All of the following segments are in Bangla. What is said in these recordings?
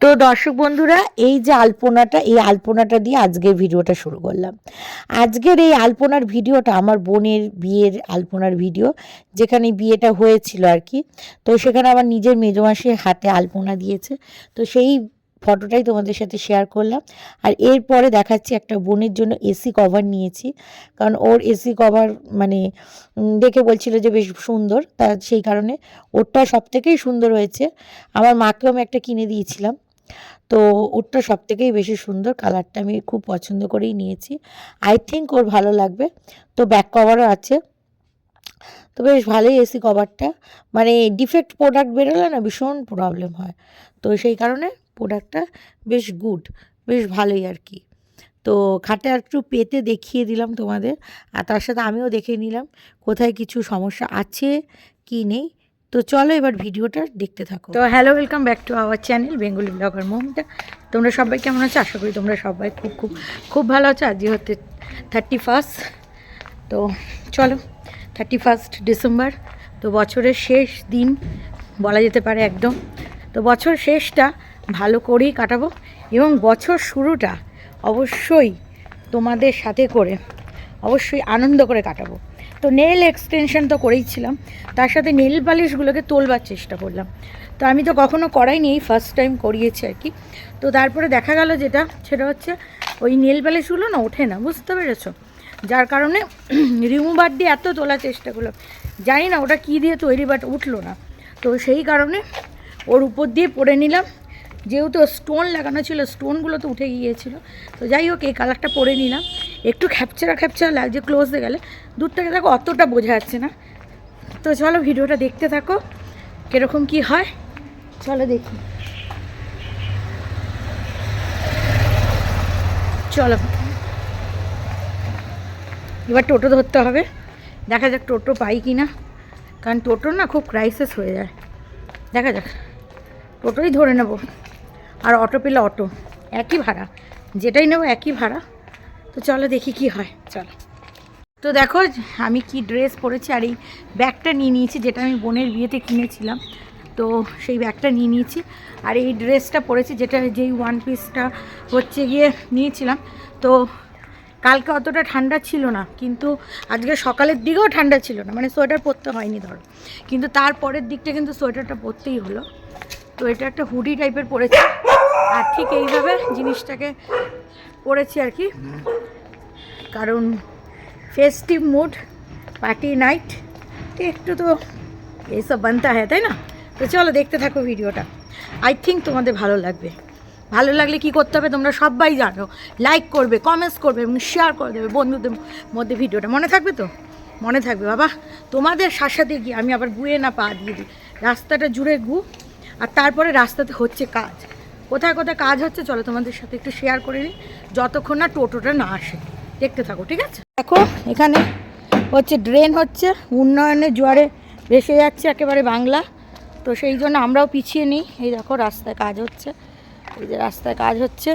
তো দর্শক বন্ধুরা, এই যে আলপনাটা, এই আলপনাটা দিয়ে আজকের ভিডিওটা শুরু করলাম। আজকের এই আলপনার ভিডিওটা আমার বোনের বিয়ের আলপনার ভিডিও, যেখানে বিয়েটা হয়েছিল আর কি। তো সেখানে আমার নিজের মেজমাসি হাতে আলপনা দিয়েছে। তো সেই ফটোটাই তোমাদের সাথে শেয়ার করলাম। আর এরপরে দেখাচ্ছি একটা বোনের জন্য এসি কভার নিয়েছি। কারণ ওর এসি কভার মানে দেখে বলছিল যে বেশ সুন্দর। তা সেই কারণে ওরটা সব থেকেই সুন্দর হয়েছে। আমার মাকেও আমি একটা কিনে দিয়েছিলাম। তো ওরটা সব থেকেই বেশি সুন্দর। কালারটা আমি খুব পছন্দ করেই নিয়েছি। আই থিঙ্ক ওর ভালো লাগবে। তো ব্যাক কভারও আছে। তো বেশ ভালোই এসি কভারটা মানে ডিফেক্ট প্রোডাক্ট বেরোলে না ভীষণ প্রবলেম হয়। তো সেই কারণে প্রোডাক্টটা বেশ গুড বেশ ভালোই আর কি। তো খাটে আর একটু পেতে দেখিয়ে দিলাম তোমাদের। আর তার সাথে আমিও দেখে নিলাম কোথায় কিছু সমস্যা আছে কি নেই। তো চলো এবার ভিডিওটা দেখতে থাকো। তো hello welcome back to our channel Bengali blogger Mamata তোমরা সবাই কেমন আছো? আশা করি তোমরা সবাই খুব খুব খুব ভালো আছো। আজকে হচ্ছে থার্টি ফার্স্ট তো চলো থার্টি ফার্স্ট ডিসেম্বর তো বছরের শেষ দিন বলা যেতে পারে একদম। তো বছর শেষটা ভালো করেই কাটাবো এবং বছর শুরুটা অবশ্যই তোমাদের সাথে করে, অবশ্যই আনন্দ করে কাটাবো। তো নেল এক্সটেনশন তো করেইছিলাম তার সাথে নেল পালিশগুলোকে তোলবার চেষ্টা করলাম। তো আমি তো কখনো করাইনি, এই ফার্স্ট টাইম করিয়েছি আর কি। তো তারপরে দেখা গেল যেটা, সেটা হচ্ছে ওই নেল পালিশগুলো না ওঠে না, বুঝতে পেরেছ? যার কারণে রিমুভার দিয়ে এত তোলার চেষ্টা করলাম জানি না ওটা কী দিয়ে তৈরি বাট উঠল না। তো সেই কারণে ওর উপর দিয়ে পরে নিলাম। যেহেতু স্টোন লাগানো ছিল স্টোনগুলো তো উঠে গিয়েছিল। তো যাই হোক, এই কালারটা পরে নিলাম। একটু খ্যাপচারা খ্যাপচারা লাগছে ক্লোজ ক্লোজে গেলে। দূর থেকে দেখো অতটা বোঝা যাচ্ছে না। তো চলো ভিডিওটা দেখতে থাকো, কীরকম কি হয়। চলো দেখি। চলো। এবার টোটো ধরতে হবে। দেখা যাক টোটো পাই কি না। কারণ টোটো না খুব ক্রাইসিস হয়ে যায়। দেখা যাক। টোটোই ধরে নেব। আর অটো পেলে অটো। একই ভাড়া। যেটাই নেব একই ভাড়া। তো চলো দেখি কি হয়, চলো। তো দেখো, আমি কি ড্রেস পরেছি আর এই ব্যাগটা নিয়ে নিয়েছি, যেটা আমি বোনের বিয়েতে কিনেছিলাম। তো সেই ব্যাগটা নিয়ে নিয়েছি আর এই ড্রেসটা পরেছি, যেটা যেই ওয়ান পিসটা হচ্ছে গিয়ে নিয়েছিলাম। তো কালকে অতটা ঠান্ডা ছিল না, কিন্তু আজকে সকালের দিকেও ঠান্ডা ছিল না মানে সোয়েটার পরতে হয়নি ধরো। কিন্তু তারপরের দিকটা কিন্তু সোয়েটারটা পরতেই হলো। তো এটা একটা হুডি টাইপের পরেছি। আর ঠিক এইভাবে জিনিসটাকে পরেছি আর কি। কারণ ফেস্টিভ মুড পার্টি নাইট একটু তো এইসব বানতে হয়, তাই না? তো চলো দেখতে থাকো ভিডিওটা। আই থিঙ্ক তোমাদের ভালো লাগবে। ভালো লাগলে কি করতে হবে তোমরা সবাই জানো। লাইক করবে কমেন্টস করবে এবং শেয়ার করে দেবে বন্ধুদের মধ্যে ভিডিওটা। মনে থাকবে তো? মনে থাকবে। বাবা, তোমাদের শাসাতে গিয়ে আমি আবার গুয়ে না পা দিয়ে দিই। রাস্তাটা জুড়ে গু, আর তারপরে রাস্তাতে হচ্ছে কাজ। কোথায় কোথায় কাজ হচ্ছে, চলো তোমাদের সাথে একটু শেয়ার করে নিই। যতক্ষণ না টোটোটা না আসে। দেখতে থাকো, ঠিক আছে? দেখো, এখানে হচ্ছে ড্রেন হচ্ছে উন্নয়নের জোয়ারে ভেসে যাচ্ছে একেবারে বাংলা। তো সেই জন্য আমরাও পিছিয়ে নিই। এই দেখো, রাস্তায় কাজ হচ্ছে। এই যে রাস্তায় কাজ হচ্ছে।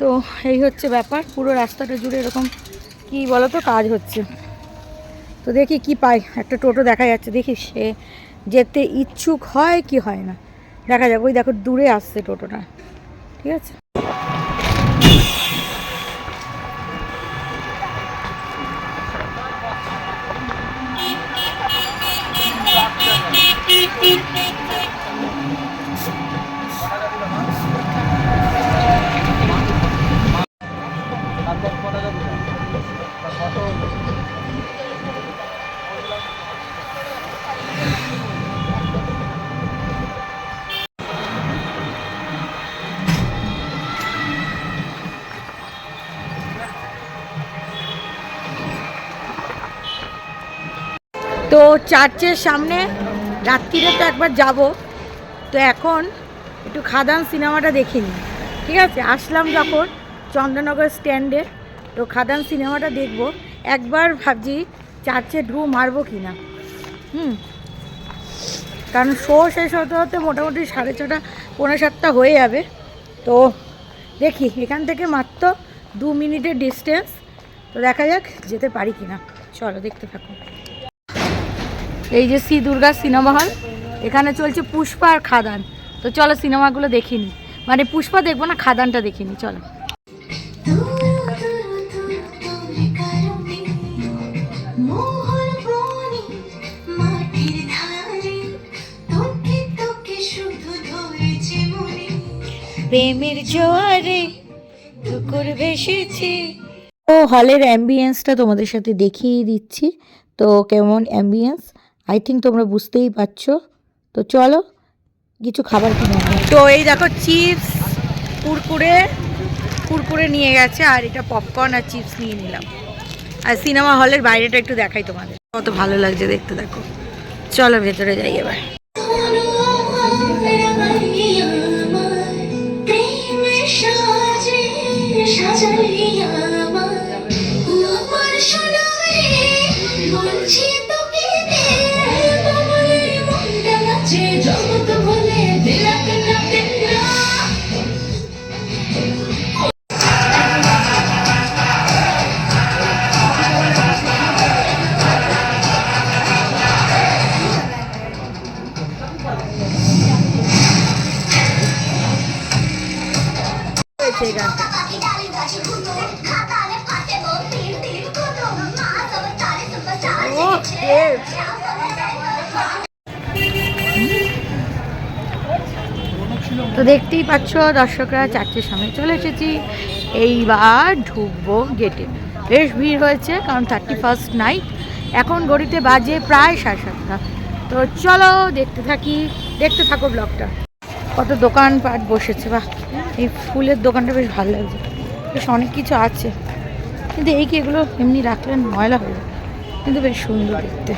তো এই হচ্ছে ব্যাপার, পুরো রাস্তাটা জুড়ে এরকম কি বলো তো কাজ হচ্ছে। তো দেখি কি পাই। একটা টোটো দেখা যাচ্ছে, দেখি সে যেতে ইচ্ছুক হয় কি হয় না। দেখা যাক ওই দেখো দূরে আসছে টোটোটা ঠিক আছে? তো চার্চের সামনে রাত্রিরে তো একবার যাব। তো এখন একটু খাদান সিনেমাটা দেখিনি ঠিক আছে? আসলাম যখন চন্দ্রনগর স্ট্যান্ডে, তো খাদান সিনেমাটা দেখব। একবার ভাবছি চার্চে ঢু মারবো কি না হুম। কারণ শো শেষ হতে হতে মোটামুটি সাড়ে ছটা, পৌনে সাতটা হয়ে যাবে। তো দেখি, এখান থেকে মাত্র দু মিনিটের ডিস্টেন্স তো দেখা যাক, যেতে পারি কি না চলো, দেখতে থাকো। এই যে শ্রী দুর্গা সিনেমা হল এখানে চলছে পুষ্পা আর খাদান। তো চলো সিনেমাগুলো দেখিনি মানে পুষ্পা দেখব না খাদানটা দেখিনি চলো। প্রেমের জোয়ারে ঠুকুর ভেসেছি। ও হলের অ্যাম্বিয়েন্সটা তোমাদের সাথে দেখিয়ে দিচ্ছি। তো কেমন অ্যাম্বিয়েন্স আই থিঙ্ক তোমরা বুঝতেই পারছ। তো চলো কিছু খাবার কিনে তো এই দেখো চিপস কুরকুরে কুরকুরে নিয়ে গেছে আর এটা পপকর্ন আর চিপস নিয়ে নিলাম। আর সিনেমা হলের বাইরেটা একটু দেখাই তোমাদের। কত ভালো লাগছে দেখতে দেখো। চলো ভেতরে যাই এবার। প্রেমের তো দেখতেই পাচ্ছ, দর্শকরা চারটের সামনে চলে এসেছি। এইবার ঢুকবো গেটে বেশ ভিড় হয়েছে, কারণ থার্টি ফার্স্ট নাইট এখন গড়িতে বাজে প্রায় সাড়ে সাতটা। তো চলো দেখতে থাকি, দেখতে থাকো ব্লগটা কত দোকানপাট বসেছে, বাহ! এই ফুলের দোকানটা বেশ ভালো লাগছে। বেশ অনেক কিছু আছে। কিন্তু এই কি এগুলো এমনি রাখলেন ময়লা হয়ে কিন্তু বেশ সুন্দর দেখতে।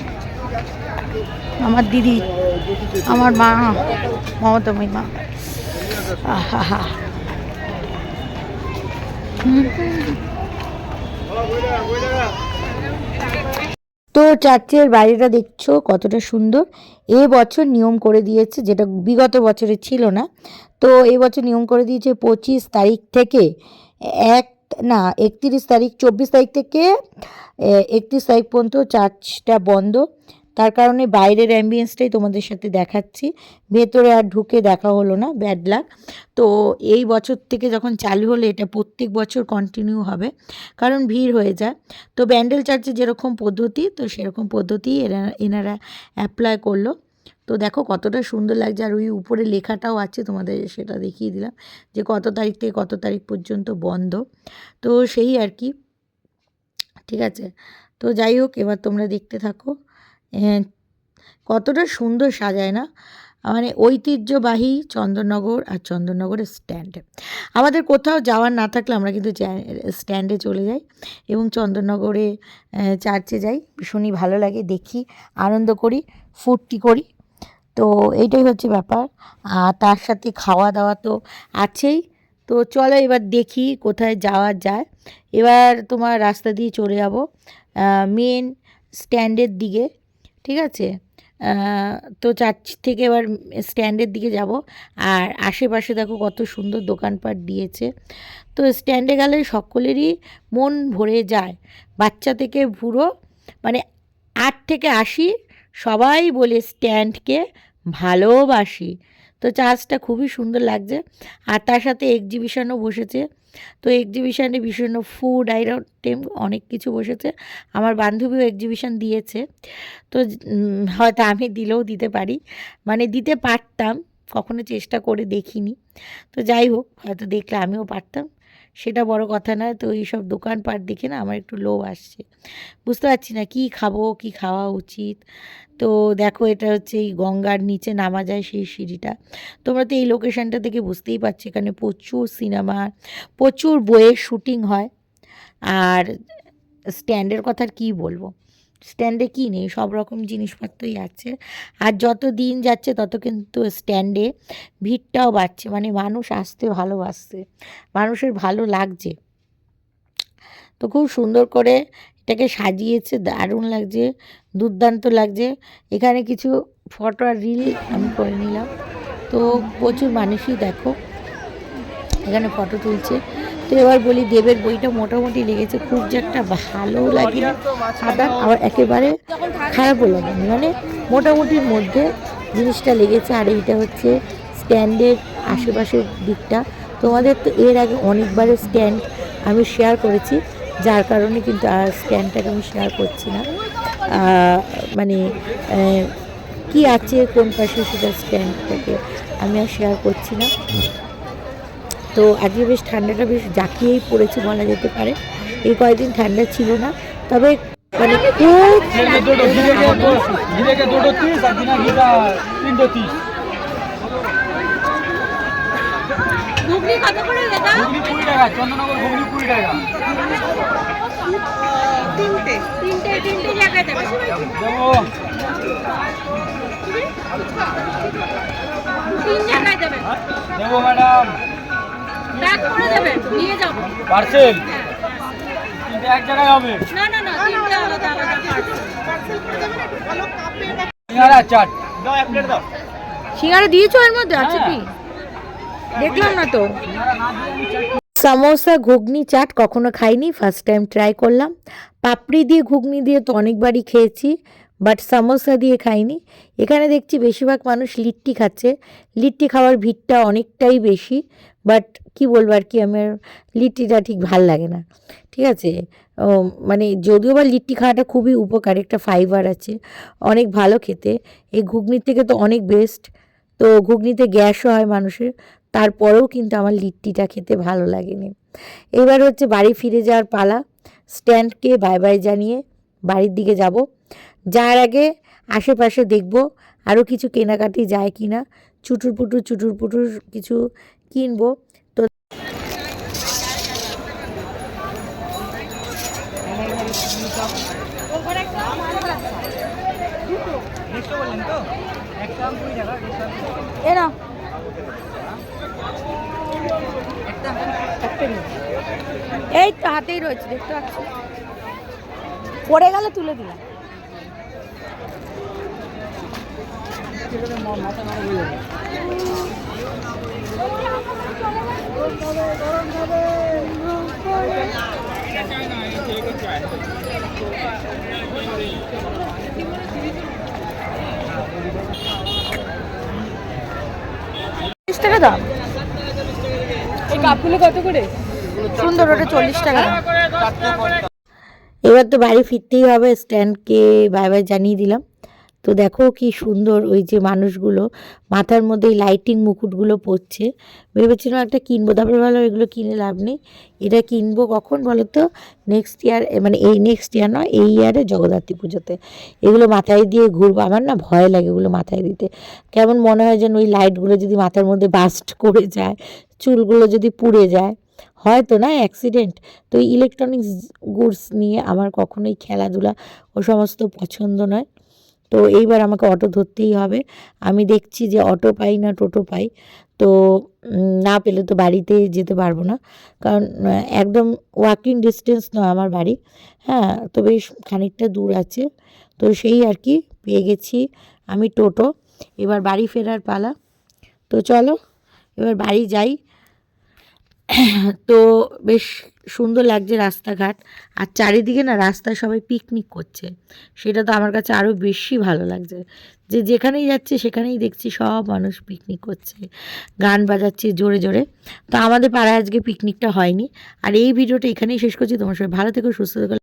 আমার দিদি, আমার মা মমতাময়ী মা আহা তো চার্চের বাইরেটা দেখছ কতটা সুন্দর। এ বছর নিয়ম করে দিয়েছে, যেটা বিগত বছরে ছিল না। তো এই বছর নিয়ম করে দিয়েছে পঁচিশ তারিখ থেকে এক, না, একত্রিশ তারিখ, চব্বিশ তারিখ থেকে একত্রিশ তারিখ পর্যন্ত চার্চটা বন্ধ। তার কারণে বাইরের অ্যাম্বিয়েন্সটাই তোমাদের সাথে দেখাচ্ছি। ভেতরে আর ঢুকে দেখা হলো না ব্যাড লাক তো এই বছর থেকে যখন চালু হলে, এটা প্রত্যেক বছর কন্টিনিউ হবে, কারণ ভিড় হয়ে যায়। তো ব্যান্ডেল চার্চে যেরকম পদ্ধতি, তো সেরকম পদ্ধতি এরা, এনারা অ্যাপ্লাই করল। তো দেখো কতটা সুন্দর লাগছে, আর ওই উপরে লেখাটাও আছে তোমাদের, সেটা দেখিয়ে দিলাম যে কত তারিখ থেকে কত তারিখ পর্যন্ত বন্ধ। তো সেই আর কি, ঠিক আছে? তো যাই হোক, এবার তোমরা দেখতে থাকো। কতটা সুন্দর সাজায় না? মানে ঐতিহ্যবাহী চন্দননগর আর চন্দননগরের স্ট্যান্ড আমাদের কোথাও যাওয়ার না থাকলে আমরা কিন্তু স্ট্যান্ডে চলে যাই এবং চন্দননগরে চার্চে যাই। ভীষণই ভালো লাগে, দেখি, আনন্দ করি, ফুর্তি করি। তো এইটাই হচ্ছে ব্যাপার। আর তার সাথে খাওয়া দাওয়া তো আছেই। তো চলো এবার দেখি কোথায় যাওয়া যায়। এবার তোমার রাস্তা দিয়ে চলে যাব মেন স্ট্যান্ডের দিকে। ঠিক আছে? তো চার্চ থেকে এবার স্ট্যান্ডের দিকে যাব। আর আশেপাশে দেখো কত সুন্দর দোকানপাট দিয়েছে। তো স্ট্যান্ডে গেলে সকলেরই মন ভরে যায়। বাচ্চা থেকে বুড়ো মানে আট থেকে আশি, সবাই বলে স্ট্যান্ডকে ভালোবাসি। তো চার্জটা খুবই সুন্দর লাগছে। আর তার সাথে এক্সিবিশনও বসেছে। তো এক্সিবিশনে বিভিন্ন ফুড আইটেম অনেক কিছু বসেছে। আমার বান্ধবীও এক্সিবিশন দিয়েছে। তো হয়তো আমি দিলেও দিতে পারি। মানে দিতে পারতাম, কখনো চেষ্টা করে দেখিনি। তো যাই হোক, হয়তো দেখলে আমিও পারতাম। সেটা বড় কথা নয়। তো এইসব দোকানপাট দেখে না আমার একটু লোভ আসছে। বুঝতে পারছি না কি খাব, কি খাওয়া উচিত। তো দেখো এটা হচ্ছে এই গঙ্গার নিচে নামা যায় সেই সিঁড়িটা। তোমরা তো এই লোকেশানটা থেকে বুঝতেই পারছ, এখানে প্রচুর সিনেমা, প্রচুর বইয়ের শুটিং হয়। আর স্ট্যান্ডের কথা আর কী বলব? স্ট্যান্ডে কী নেই, সব রকম জিনিসপত্রই আছে। আর যত দিন যাচ্ছে, তত কিন্তু স্ট্যান্ডে ভিড়টাও বাড়ছে। মানে মানুষ আসতে ভালোবাসছে, মানুষের ভালো লাগছে। তো খুব সুন্দর করে এটাকে সাজিয়েছে, দারুণ লাগছে, দুর্দান্ত লাগছে। এখানে কিছু ফটো আর রিল আমি করে নিলাম। তো প্রচুর মানুষই দেখো, এখানে ফটো তুলছে। তো এবার বলি দেবের বইটা মোটামুটি লেগেছে, খুব যে একটা ভালো লাগে সাদা আবার একেবারে খারাপও লাগেনি মানে মোটামুটির মধ্যে জিনিসটা লেগেছে। আর এইটা হচ্ছে স্ট্যান্ডের আশেপাশের দিকটা। তোমাদের তো এর আগে অনেকবারের স্ট্যান্ড আমি শেয়ার করেছি, যার কারণে কিন্তু আর স্ট্যান্ডটাকে আমি শেয়ার করছি না। মানে কি আছে, কোন পাশে সেটা স্ট্যান্ডটাকে আমি আর শেয়ার করছি না। তো আজকে বেশ ঠান্ডাটা বেশ জাঁকিয়েই পড়েছে বলা যেতে পারে। এই কয়েকদিন ঠান্ডা ছিল না। তবে মানে দেবো ম্যাডাম। প্যাক করে দেবেন নিয়ে যাব। পার্সেল? হ্যাঁ। জায়গায় হবে? না না না আলাদা আলাদা পার্সেল। করে দেবেন একটু ভালো কাপে সিঙ্গারা চাট। দাও এক প্লেট দাও। সিঙ্গারা দিয়েছ এর মধ্যে? আছে হ্যাঁ। কি? দেখলাম না তো। সামোসা ঘুগনি চাট কখনো খাইনি ফার্স্ট টাইম ট্রাই করলাম। পাপড়ি দিয়ে ঘুগনি দিয়ে তো অনেকবারই খেয়েছি। বাট সামোসা দিয়ে খাইনি। এখানে দেখছি বেশিরভাগ মানুষ লিট্টি খাচ্ছে। লিট্টি খাওয়ার ভিড়টা অনেকটাই বেশি। বাট কি বলব আর কি, আমার লিট্টিটা ঠিক ভালো লাগে না। ঠিক আছে? মানে যদিও বা লিট্টি খাওয়াটা খুবই উপকার, একটা ফাইবার আছে, অনেক ভালো খেতে। এই ঘুগনির থেকে তো অনেক বেস্ট তো ঘুগনিতে গ্যাসও হয় মানুষের। তারপরেও কিন্তু আমার লিট্টিটা খেতে ভালো লাগেনি। এবার হচ্ছে বাড়ি ফিরে যাওয়ার পালা। স্ট্যান্ডকে বাই বাই জানিয়ে বাড়ির দিকে যাব। যার আগে আশেপাশে দেখব আরও কিছু কেনাকাটি যায় কি না, চুটুর পুটুর চুটুর পুটুর কিছু কিনবো। তো এই তো হাতেই রয়েছে, দেখতে পাচ্ছি। পড়ে গেলে তুলে দিলাম। টাকা দাম। এই কাপগুলো কত করে? সুন্দর ওটা চল্লিশ টাকা। এবার তো বাড়ি ফিরতেই হবে স্ট্যান্ডকে বাই বাই জানিয়ে দিলাম। তো দেখো কি সুন্দর ওই যে মানুষগুলো মাথার মধ্যে এই লাইটিং মুকুটগুলো পরছে। ভেবেছিলাম একটা কিনবো, তারপরে ভাবলাম এগুলো কিনে লাভ নেই। এটা কিনবো কখন বলো তো নেক্সট ইয়ার মানে এই নেক্সট ইয়ার নয়, এই ইয়ারে জগদ্ধাত্রী পুজোতে। এগুলো মাথায় দিয়ে ঘুরবো, আমার না ভয় লাগে এগুলো মাথায় দিতে। কেমন মনে হয় যেন ওই লাইটগুলো যদি মাথার মধ্যে বাস্ট করে যায়, চুলগুলো যদি পুড়ে যায়। হয়তো না অ্যাক্সিডেন্ট তো ইলেকট্রনিক্স গুডস নিয়ে আমার কখনোই খেলাধুলা ও সমস্ত পছন্দ নয়। তো এইবার আমাকে অটো ধরতেই হবে। আমি দেখছি যে অটো পাই না, টোটো পাই। তো না পেলে তো বাড়িতে যেতে পারব না। কারণ একদম ওয়াকিং ডিস্টেন্স নয় আমার বাড়ি। হ্যাঁ তো বেশ খানিকটা দূর আছে। তো সেই আর কি, পেয়ে গেছি আমি টোটো। এবার বাড়ি ফেরার পালা। তো চলো, এবার বাড়ি যাই। তো বেশ সুন্দর লাগছে রাস্তাঘাট। আর চারিদিকে না রাস্তায় সবাই পিকনিক করছে। সেটা তো আমার কাছে আরও বেশি ভালো লাগছে। যে যেখানেই যাচ্ছে সেখানেই দেখছি সব মানুষ পিকনিক করছে। গান বাজাচ্ছে জোরে জোরে। তো আমাদের পাড়ায় আজকে পিকনিকটা হয়নি। আর এই ভিডিওটা এখানেই শেষ করছি। তোমার সবাই ভালো থেকো, সুস্থ থেকো।